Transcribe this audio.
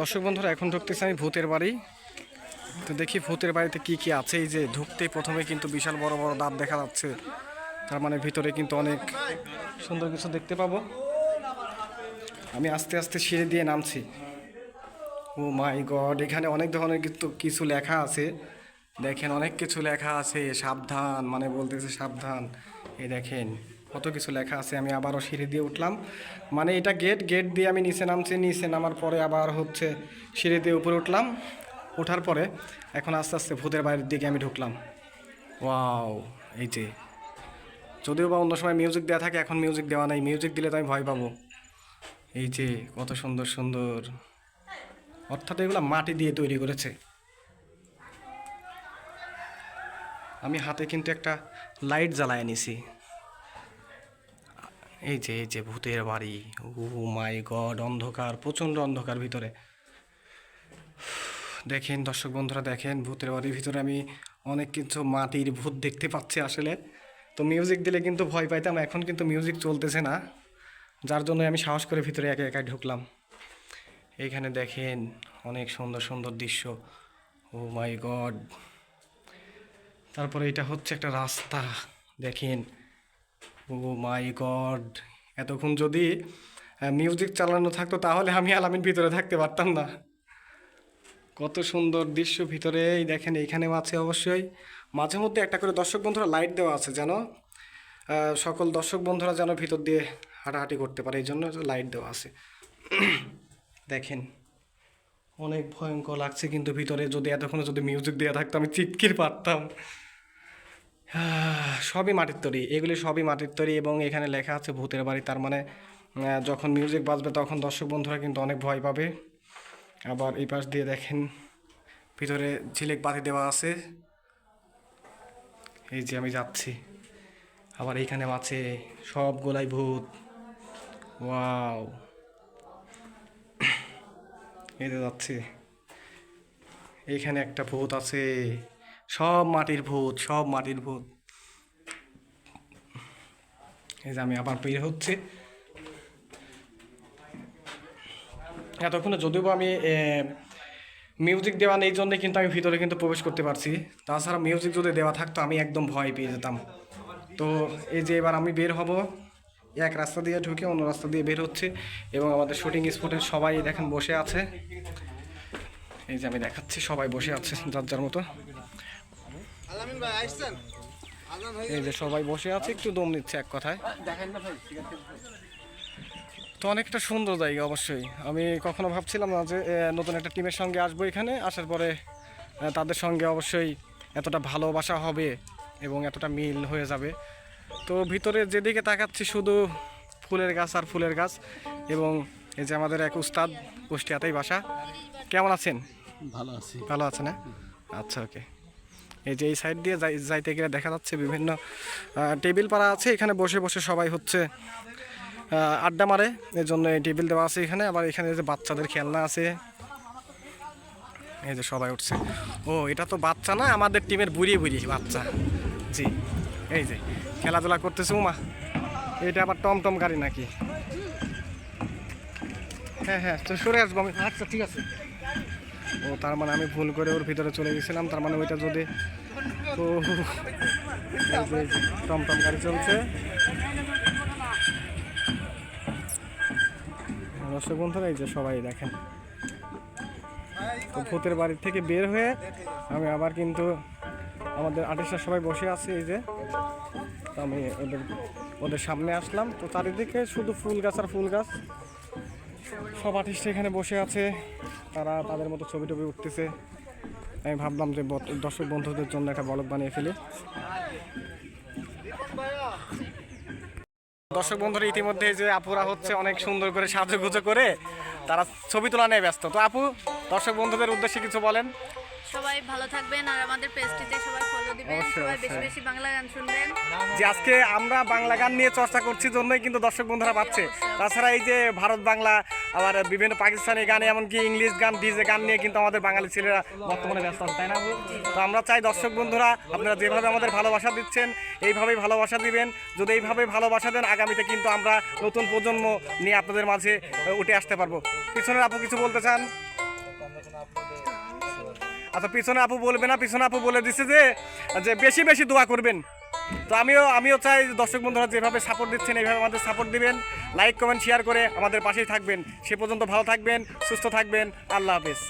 দর্শক বন্ধুরা, এখন ঢুকতেছি আমি ভূতের বাড়ি। তো দেখি ভূতের বাড়িতে কি কি আছে। এই যে ঢুকতে প্রথমে কিন্তু বিশাল বড় বড় দাঁত দেখা যাচ্ছে। তার মানে ভিতরে কিন্তু অনেক সুন্দর কিছু দেখতে পাবো। আমি আস্তে আস্তে সিঁড়ি দিয়ে নামছি। ও মাই গড, এখানে অনেক ধরনের কিন্তু কিছু লেখা আছে। দেখেন, অনেক কিছু লেখা আছে। সাবধান মানে বলতেছে সাবধান। এই দেখেন কত কিছু লেখা আছে আমি আবারও সিঁড়ি দিয়ে উঠলাম। মানে এটা গেট গেট দিয়ে আমি নিচে নামছি, নিচে নামার পরে আবার হচ্ছে সিঁড়ি দিয়ে উপরে উঠলাম। ওঠার পরে এখন আস্তে আস্তে ভূতের বাইরের দিকে আমি ঢুকলাম। ওয়াও, এই যে। যদিও বা অন্য সময় মিউজিক দেওয়া থাকে, এখন মিউজিক দেওয়া নাই। মিউজিক দিলে তো আমি ভয় পাবো। এই যে, কত সুন্দর সুন্দর। অর্থাৎ এগুলো মাটি দিয়ে তৈরি করেছে। আমি হাতে কিন্তু একটা লাইট জ্বালায় নিছি। এই যে এই যে ভূতের বাড়ি। ও মাই গড, অন্ধকার, প্রচণ্ড অন্ধকার ভিতরে। দেখেন দর্শক বন্ধুরা, দেখেন ভূতের বাড়ির ভিতরে আমি অনেক কিছু মাটির ভূত দেখতে পাচ্ছি আসলে। তো মিউজিক দিলে কিন্তু ভয় পাইতাম, এখন কিন্তু মিউজিক চলতেছে না। যার জন্য আমি সাহস করে ভিতরে একা একা ঢুকলাম। এইখানে দেখেন অনেক সুন্দর সুন্দর দৃশ্য। Oh my God. তারপরে এটা হচ্ছে একটা রাস্তা। দেখেন ও মাই গড, এতক্ষণ যদি মিউজিক চালানো থাকতো, তাহলে আমি আলামিন ভিতরে থাকতে পারতাম না। কত সুন্দর দৃশ্য ভিতরে দেখেন এইখানেও আছে অবশ্যই। মাঝে মধ্যে একটা করে দর্শক বন্ধুরা লাইট দেওয়া আছে যেন সকল দর্শক বন্ধুরা যেন ভিতর দিয়ে হাঁটাহাঁটি করতে পারে, এই জন্য লাইট দেওয়া আছে। দেখেন, অনেক ভয়ঙ্কর লাগছে কিন্তু ভিতরে যদি এতক্ষণে যদি মিউজিক দেওয়া থাকতো, আমি চিৎকির পারতাম। সবই মাটির তৈরি। এগুলি সবই মাটির তৈরি এবং এখানে লেখা আছে ভূতের বাড়ি। তার মানে যখন মিউজিক বাজবে তখন দর্শক বন্ধুরা কিন্তু অনেক ভয় পাবে। আবার এই পাশ দিয়ে দেখেন, ভিতরে ঝিলেক বাতি দেওয়া আছে। এই যে আমি যাচ্ছি। আবার এইখানে আছে সব গোলাই ভূত। ওয়াও। এই যাচ্ছি। এইখানে একটা ভূত আছে। সব মাটির ভূত, সব মাটির ভূত। এই যে আমি আবার বের হচ্ছে। এতক্ষণে যদিও আমি মিউজিক দেওয়া নেই জন্য কিন্তু আমি ভিতরে কিন্তু প্রবেশ করতে পারছি। তাছাড়া মিউজিক যদি দেওয়া থাকতো আমি একদম ভয় পেয়ে যেতাম। তো এই যে এবার আমি বের হব, এক রাস্তা দিয়ে ঢুকে অন্য রাস্তা দিয়ে বের হচ্ছে এবং আমাদের শুটিং স্পটে সবাই দেখেন বসে আছে। এই যে আমি দেখাচ্ছি, সবাই বসে আছে যার যার মতো। এই যে সবাই বসে আছে একটু দম নিচ্ছে এক কথায়। দেখেন না ভাই তো অনেকটা সুন্দর জায়গা অবশ্যই। আমি কখনো ভাবছিলাম না যে নতুন একটা টিমের সঙ্গে আসব এখানে। আসার পরে তাদের সঙ্গে অবশ্যই এতটা ভালোবাসা হবে এবং এতটা মিল হয়ে যাবে। তো ভিতরে যেদিকে তাকাচ্ছি শুধু ফুলের গাছ আর ফুলের গাছ এবং এই যে আমাদের এক উস্তাদ কুষ্টিয়াতেই বাসা। কেমন আছেন? ভালো আছি। ভালো আছে না আচ্ছা ওকে। এই যে এই সাইড দিয়ে যাই- যাইতে গেলে দেখা যাচ্ছে বিভিন্ন টেবিল পাড়া আছে। এখানে বসে বসে সবাই হচ্ছে আড্ডা মারে। এর জন্য এই টেবিল দেওয়া আছে এখানে। আবার এখানে যে বাচ্চাদের খেলনা আছে। এই যে সবাই উঠছে। ও, এটা তো বাচ্চা না? আমাদের টিমের বুড়ি বুড়ি বাচ্চা। জি, এই যে খেলাধুলা করতেছে উমা। এটা আবার টমটম গাড়ি নাকি? হ্যাঁ হ্যাঁ সরে আসব আমি। আচ্ছা ঠিক আছে। ও, তার মানে আমি ভুল করে ওর ভিতরে চলে গেছিলাম, তার মানে ওইটা যদি তো টমটম গাড়ি চলছে। বন্ধুরা, এই যে সবাই দেখেন। তো ভূতের বাড়ি থেকে বের হয়ে আমি আবার কিন্তু আমাদের আর্টিস্টরা সবাই বসে আছে, এই যে। আমি ওদের ওদের সামনে আসলাম। তো চারিদিকে শুধু ফুল গাছ আর ফুল গাছ। সব আর্টিস্ট এখানে বসে আছে। তারা তাদের মতো ছবি টবি উঠতেছে। আমি ভাবলাম যে দর্শক বন্ধুদের জন্য একটা বলক বানিয়ে ফেলি। দর্শক বন্ধুরা, ইতিমধ্যে যে আপুরা হচ্ছে অনেক সুন্দর করে সাজুগুজো করে তারা ছবি তোলা নিয়ে ব্যস্ত। তো আপু, দর্শক বন্ধুদের উদ্দেশ্যে কিছু বলেন। সবাই ভালো থাকবেন আর আমাদের পেজটিতে সবাই ফলো দিবেন। সবাই বেশি বেশি বাংলা গান শুনবেন। যে আজকে আমরা বাংলা গান নিয়ে চর্চা করছি জন্যই কিন্তু দর্শক বন্ধুরা পাচ্ছে। তাছাড়া এই যে ভারত বাংলা আবার বিভিন্ন পাকিস্তানি গান এমনকি ইংলিশ গান ডিজে গান নিয়ে কিন্তু আমাদের বাঙালি ছেলেরা বর্তমানে ব্যস্ত আছে তাই না তো আমরা চাই দর্শক বন্ধুরা আপনারা যেভাবে আমাদের ভালোবাসা দিচ্ছেন এইভাবেই ভালোবাসা দিবেন। যদি এইভাবে ভালোবাসা দেন আগামীতে কিন্তু আমরা নতুন প্রজন্ম নিয়ে আপনাদের মাঝে উঠে আসতে পারব। পিছনের আপু কিছু বলতে চান? আচ্ছা পিছনে আপু বলবে না, পিছনে আপু বলে দিছে যে যে বেশি বেশি দোয়া করবেন। তো আমিও আমিও চাই দর্শক বন্ধুরা যেভাবে সাপোর্ট দিচ্ছেন, এইভাবে আমাদের সাপোর্ট দিবেন। লাইক কমেন্ট শেয়ার করে আমাদের পাশেই থাকবেন। সে পর্যন্ত ভালো থাকবেন, সুস্থ থাকবেন। আল্লাহ হাফেজ।